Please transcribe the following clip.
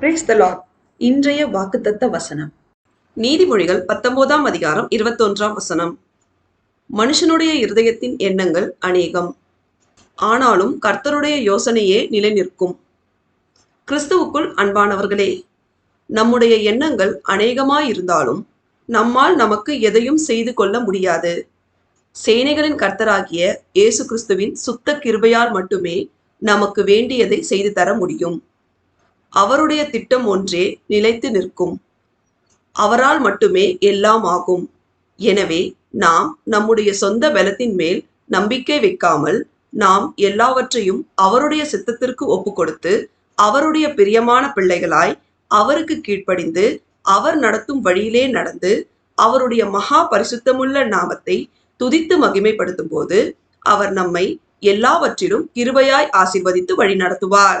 Brace த Lord இன்றைய வாக்குத்தத்த வசனம். நீதிமொழிகள் பத்தொன்பதாம் அதிகாரம் இருபத்தொன்றாம் வசனம். மனுஷனுடைய இருதயத்தின் எண்ணங்கள் அநேகம். ஆனாலும் கர்த்தருடைய யோசனையே நிலைநிற்கும். கிறிஸ்துவுக்குள் அன்பானவர்களே நம்முடைய எண்ணங்கள் அநேகமாயிருந்தாலும் நம்மால் நமக்கு எதையும் செய்து கொள்ள முடியாது. சேனைகளின் கர்த்தராகிய இயேசு கிறிஸ்துவின் சுத்த கிருபையால் மட்டுமே நமக்கு வேண்டியதை செய்து தர முடியும். அவருடைய திட்டம் ஒன்றே நிலைத்து நிற்கும். அவரால் மட்டுமே எல்லாம் ஆகும். எனவே நாம் நம்முடைய சொந்த பலத்தின் மேல் நம்பிக்கை வைக்காமல் நாம் எல்லாவற்றையும் அவருடைய சித்தத்திற்கு ஒப்புக்கொடுத்து அவருடைய பிரியமான பிள்ளைகளாய் அவருக்கு கீழ்ப்படிந்து அவர் நடத்தும் வழியிலே நடந்து அவருடைய மகா பரிசுத்தமுள்ள நாமத்தை துதித்து மகிமைப்படுத்தும் போது அவர் நம்மை எல்லாவற்றிலும் கிருபையாய் ஆசிர்வதித்து வழி நடத்துவார்